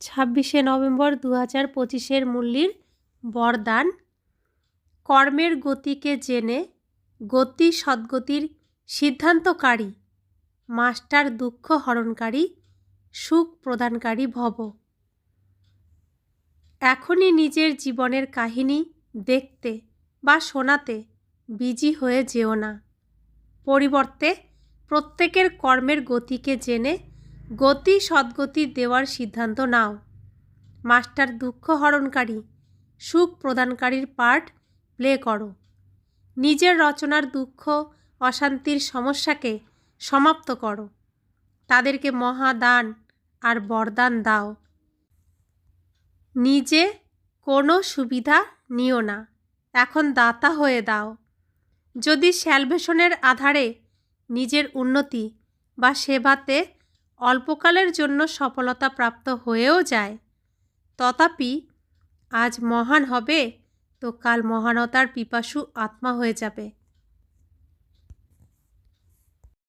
ছাব্বিশে নভেম্বর দু হাজার পঁচিশের মূল্যের বরদান। কর্মের গতিকে জেনে গতি সদ্গতির সিদ্ধান্তকারী, মাস্টার দুঃখ হরণকারী, সুখ প্রদানকারী ভব। এখনই নিজের জীবনের কাহিনী দেখতে বা শোনাতে বিজি হয়ে যেও না। পরিবর্তে প্রত্যেকের কর্মের গতিকে জেনে গতি সদ্গতি দেওয়ার সিদ্ধান্ত নাও। মাস্টার দুঃখ হরণকারী, সুখ প্রদানকারীর পার্ট প্লে করো। নিজের রচনার দুঃখ, অশান্তির সমস্যাকে সমাপ্ত করো। তাদেরকে মহাদান আর বরদান দাও। নিজে কোনো সুবিধা নিও না, এখন দাতা হয়ে দাও। যদি স্যালভেশনের আধারে নিজের উন্নতি বা সেবাতে অল্পকালের জন্য সফলতা প্রাপ্ত হয়েও যায়। তথাপি আজ মহান হবে, তো কাল মহানতার পিপাসু আত্মা হয়ে যাবে।